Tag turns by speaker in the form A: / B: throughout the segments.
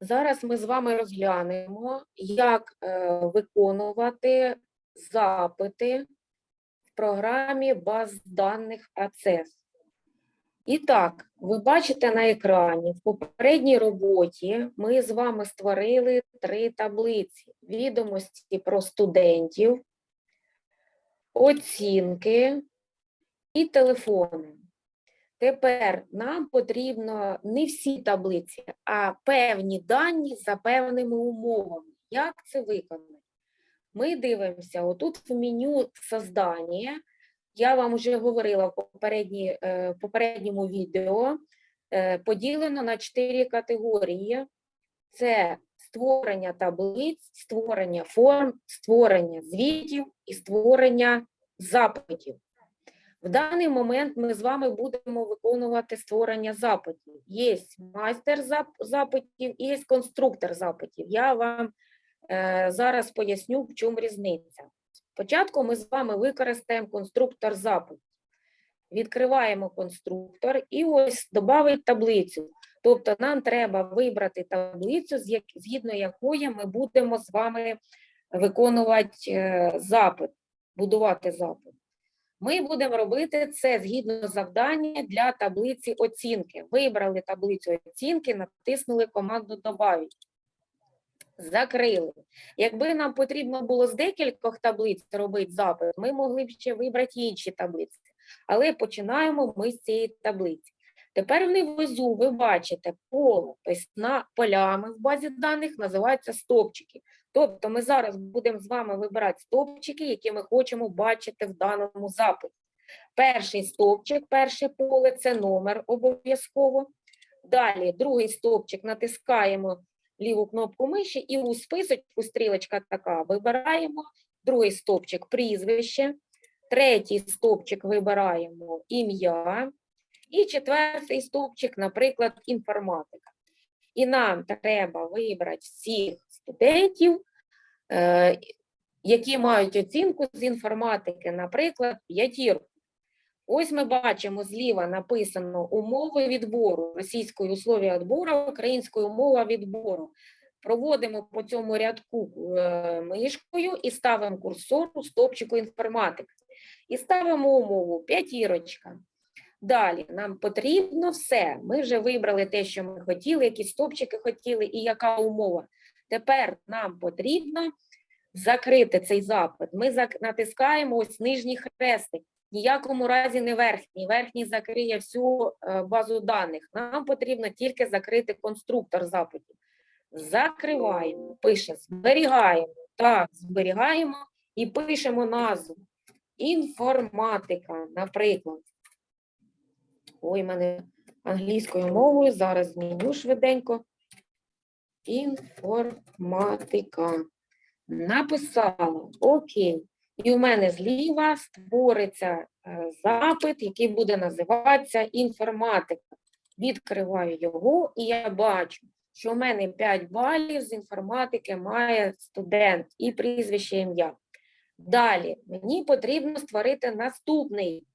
A: Зараз ми з вами розглянемо, як е, виконувати запити в програмі баз даних ACES. І так, ви бачите на екрані, в попередній роботі ми з вами створили три таблиці: відомості про студентів, оцінки і телефони. Тепер нам потрібно не всі таблиці, а певні дані за певними умовами. Як це виконати? Ми дивимося отут в меню создання. Я вам вже говорила в е, попередньому відео. е, Поділено на чотири категорії: це створення таблиць, створення форм, створення звітів і створення запитів. В даний момент ми з вами будемо виконувати створення запитів. Є майстер запитів є конструктор запитів. Я вам е, зараз поясню, в чому різниця. Спочатку ми з вами використаємо конструктор запитів. Відкриваємо конструктор і ось додати таблицю. Тобто нам треба вибрати таблицю, згідно якої ми будемо з вами виконувати е, запит, будувати запит. Ми будемо робити це згідно завдання для таблиці оцінки. Вибрали таблицю оцінки, натиснули команду «Добавити». Закрили. Якби нам потрібно було з декількох таблиць робити запит, ми могли б ще вибрати інші таблиці. Але починаємо ми з цієї таблиці. Тепер внизу ви бачите поле, тобто полями в базі даних називаються стовпчики. Тобто ми зараз будемо з вами вибирати стовпчики, які ми хочемо бачити в даному запиті. Перший стовпчик, перше поле це номер обов'язково. Далі другий стовпчик натискаємо ліву кнопку миші і у списочку стрілочка така вибираємо другий стовпчик прізвище, третій стовпчик вибираємо ім'я, і четвертий стовпчик, наприклад, інформатика. І нам треба вибрати всіх студентів, е, які мають оцінку з інформатики, наприклад, п'ятірку. Ось ми бачимо зліва написано умови відбору російською условия відбору, українською мова відбору. Проводимо по цьому рядку е, мишкою і ставимо курсор у стопчику інформатики. І ставимо умову п'ятірочка. Далі нам потрібно все. Ми вже вибрали те, що ми хотіли, які стопчики хотіли і яка умова. Тепер нам потрібно закрити цей запит. Ми натискаємо ось нижній хрестик. Ніякому разі не верхній. Верхній закриє всю е, базу даних. Нам потрібно тільки закрити конструктор запитів. Закриваємо, пише, зберігаємо. Так, зберігаємо і пишемо назву. Інформатика, наприклад. Ой, мене англійською мовою. Зараз зміню швиденько. Інформатика. Написала. Окей. І у мене зліва створиться е, запит, який буде називатися інформатика. Відкриваю його, і я бачу, що у мене 5 балів з інформатики має студент і прізвище ім'я. Далі мені потрібно створити наступний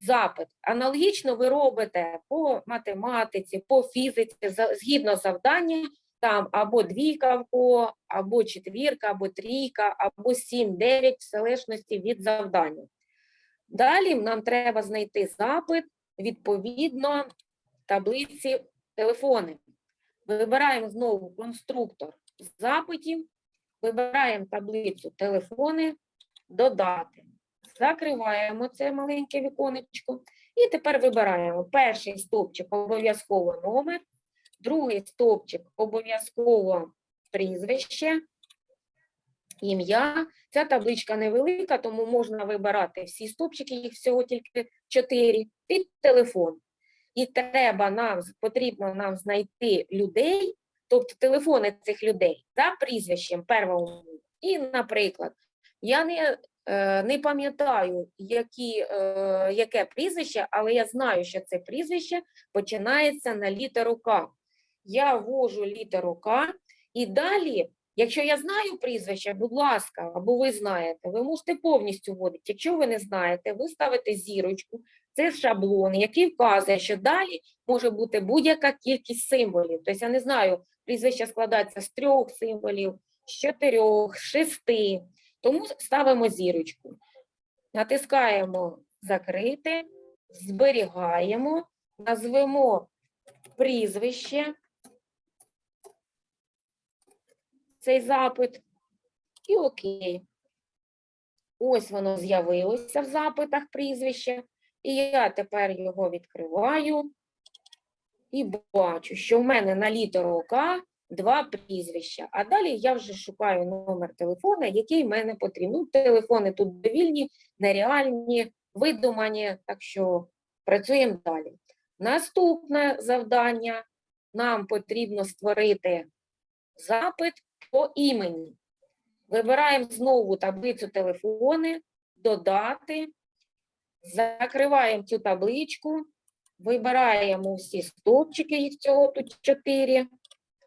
A: запит. Аналогічно ви робите по математиці, по фізиці, згідно завдання, там або двійка в ко, або четвірка, або трійка, або сім, дев'ять, в залежності від завдання. Далі нам треба знайти запит відповідно таблиці телефони. Вибираємо знову конструктор запитів, вибираємо таблицю телефони, додати. Закриваємо це маленьке віконечко. І тепер вибираємо перший стовпчик обов'язково номер, другий стовпчик обов'язково прізвище, ім'я. Ця табличка невелика, тому можна вибирати всі стовпчики, їх всього тільки 4, і телефон. І треба нам, потрібно нам знайти людей, тобто телефони цих людей за прізвищем первого. І, наприклад, я не, е, не пам'ятаю, е, яке прізвище, але я знаю, що це прізвище починається на літеру К. Я ввожу літеру К, і далі, якщо я знаю прізвище, будь ласка, або ви знаєте, ви можете повністю вводити. Якщо ви не знаєте, ви ставите зірочку, Це шаблон, який вказує, що далі може бути будь-яка кількість символів. Тобто, я не знаю, прізвище складається з трьох символів, з чотирьох, з шести. Тому ставимо зірочку. Натискаємо закрити, зберігаємо, назвемо прізвище, цей запит і окей. Ось воно з'явилося в запитах прізвище. І я тепер його відкриваю і бачу, що в мене на літеру ОК два прізвища. А далі я вже шукаю номер телефона, який в мене потрібен. Ну, телефони тут довільні, нереальні, видумані, так що працюємо далі. Наступне завдання. Нам потрібно створити запит по імені. Вибираємо знову таблицю телефони, додати, закриваємо цю табличку, вибираємо всі стовпчики, їх цього тут 4.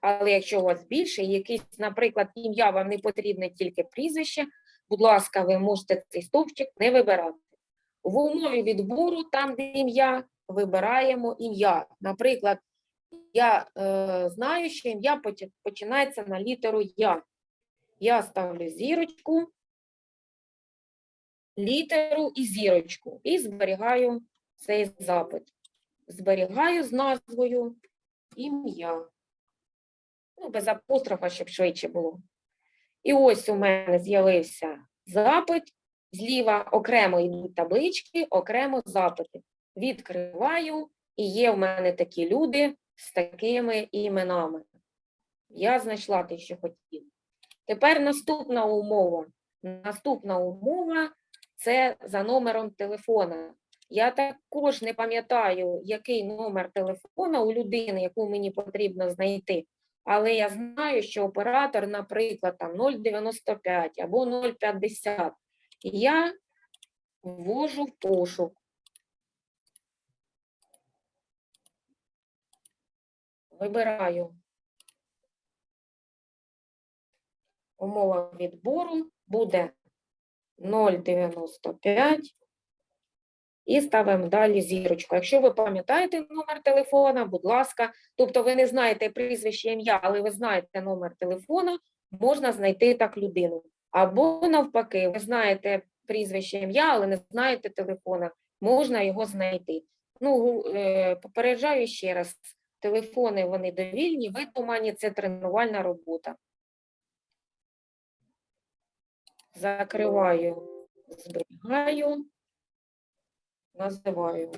A: Але якщо у вас більше, якийсь, наприклад, ім'я вам не потрібне тільки прізвище, будь ласка, ви можете цей стовпчик не вибирати. В умові відбору, там, де ім'я, вибираємо ім'я. Наприклад, я е, знаю, що ім'я починається на літеру Я. Я ставлю зірочку, літеру і зірочку, і зберігаю цей запит. Зберігаю з назвою ім'я. Ну, без апострофа, щоб швидше було. І ось у мене з'явився запит. Зліва окремо йдуть таблички, окремо запити. Відкриваю, і є в мене такі люди з такими іменами. Я знайшла те, що хотіла. Тепер наступна умова. Наступна умова це за номером телефона. Я також не пам'ятаю, який номер телефона у людини, яку мені потрібно знайти. Але я знаю, що оператор, наприклад, там 095 або 050. Я ввожу в пошук. Вибираю умова відбору буде 0,95 і ставимо далі зірочку. Якщо ви пам'ятаєте номер телефона, будь ласка, тобто ви не знаєте прізвище ім'я, але ви знаєте номер телефона, можна знайти так людину. Або навпаки, ви знаєте прізвище ім'я, але не знаєте телефона, можна його знайти. Ну, е, попереджаю ще раз, телефони вони довільні, видумані, це тренувальна робота. Закриваю, зберігаю, називаю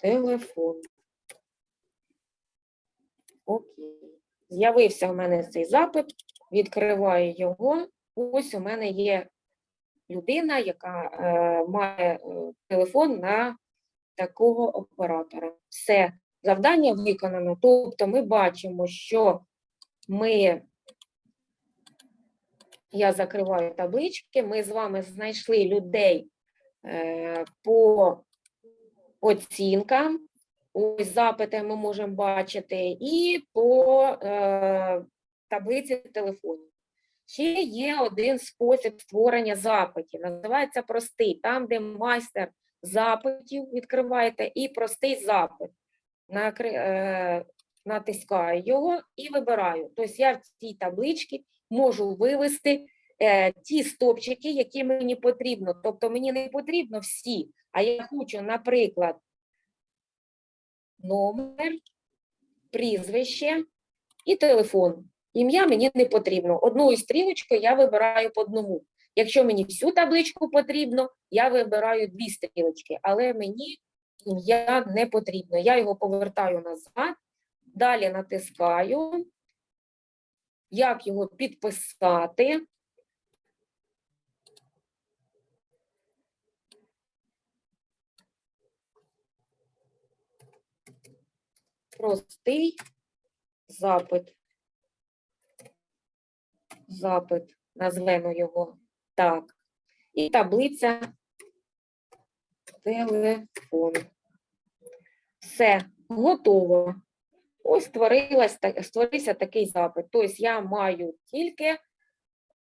A: телефон. Окей. З'явився в мене цей запит, відкриваю його. Ось у мене є людина, яка е, має е, телефон на такого оператора. Все, завдання виконано. Тобто ми бачимо, що ми я закриваю таблички. Ми з вами знайшли людей е, по оцінкам. Ось запити ми можемо бачити, і по е, таблиці телефонів. Ще є один спосіб створення запитів. Називається простий. Там, де майстер запитів відкриваєте, і простий запит. Е, натискаю його і вибираю. Тобто я в цій табличці можу вивести е, ті стопчики, які мені потрібно. Тобто мені не потрібно всі, а я хочу, наприклад, номер, прізвище і телефон. Ім'я мені не потрібно. Одною стрілочкою я вибираю по одному. Якщо мені всю табличку потрібно, я вибираю дві стрілочки, але мені ім'я не потрібно. Я його повертаю назад, далі натискаю як його підписати. Простий запит. Запит, назвемо його так. І таблиця телефон. Все, готово. Ось створилась, створився такий запит. Тобто я маю тільки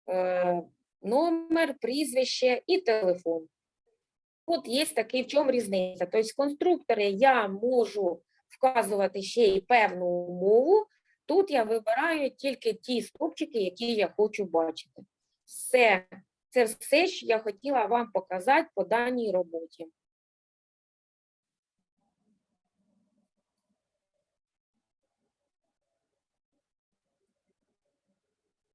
A: е, номер, прізвище і телефон. Тут є такий в чому різниця. Тобто в конструкторі я можу вказувати ще й певну умову. Тут я вибираю тільки ті стовпчики, які я хочу бачити. Все, це все, що я хотіла вам показати по даній роботі.